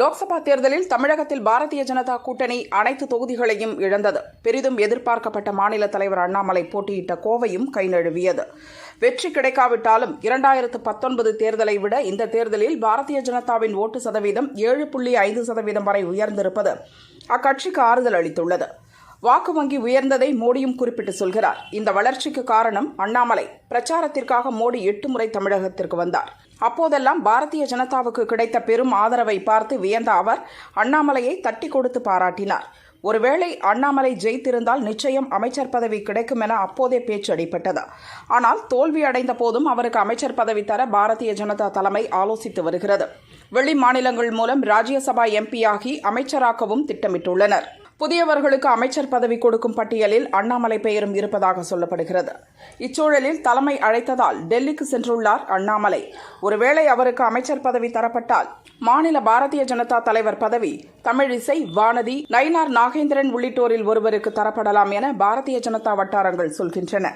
Lok Sabha தேர்தலில் தமிழகத்தில் பாரதிய ஜனதா கூட்டணி அனைத்து தொகுதிகளையும் இழந்தது. பெரிதும் எதிர்பார்க்கப்பட்ட மாநில தலைவர் அண்ணாமலை போட்டியிட்ட கோவையும் கைநழுவியது. வெற்றி கிடைக்காவிட்டாலும் இரண்டாயிரத்து பத்தொன்பது தேர்தலை விட இந்த தேர்தலில் பாரதிய ஜனதாவின் ஓட்டு சதவீதம் ஏழு புள்ளி ஐந்து சதவீதம் வரை உயர்ந்திருப்பது அக்கட்சிக்கு ஆறுதல் அளித்துள்ளது. வாக்கு வங்கி உயர்ந்ததை மோடியும் குறிப்பிட்டு சொல்கிறார். இந்த வளர்ச்சிக்கு காரணம் அண்ணாமலை. பிரச்சாரத்திற்காக மோடி எட்டு முறை தமிழகத்திற்கு வந்தார். அப்போதெல்லாம் பாரதிய ஜனதாவுக்கு கிடைத்த பெரும் ஆதரவை பார்த்து வியந்த அவர் அண்ணாமலையை தட்டி கொடுத்து பாராட்டினார். ஒருவேளை அண்ணாமலை ஜெயித்திருந்தால் நிச்சயம் அமைச்சர் பதவி கிடைக்கும் என அப்போதே பேச்சு அடிபட்டது. ஆனால் தோல்வி அடைந்த போதும் அவருக்கு அமைச்சர் பதவி தர பாரதிய ஜனதா தலைமை ஆலோசித்து வருகிறது. வெளி மாநிலங்கள் மூலம் ராஜ்யசபா எம்பியாகி அமைச்சராக்கவும் திட்டமிட்டுள்ளனர். புதியவர்களுக்கு அமைச்சர் பதவி கொடுக்கும் பட்டியலில் அண்ணாமலை பெயரும் இருப்பதாக சொல்லப்படுகிறது. இச்சூழலில் தலைமை அழைத்ததால் டெல்லிக்கு சென்றுள்ளார் அண்ணாமலை. ஒருவேளை அவருக்கு அமைச்சர் பதவி தரப்பட்டால் மாநில பாரதிய ஜனதா தலைவர் பதவி தமிழிசை வானதி நயினார் நாகேந்திரன் உள்ளிட்டோரில் ஒருவருக்கு தரப்படலாம் என பாரதிய ஜனதா வட்டாரங்கள் சொல்கின்றன.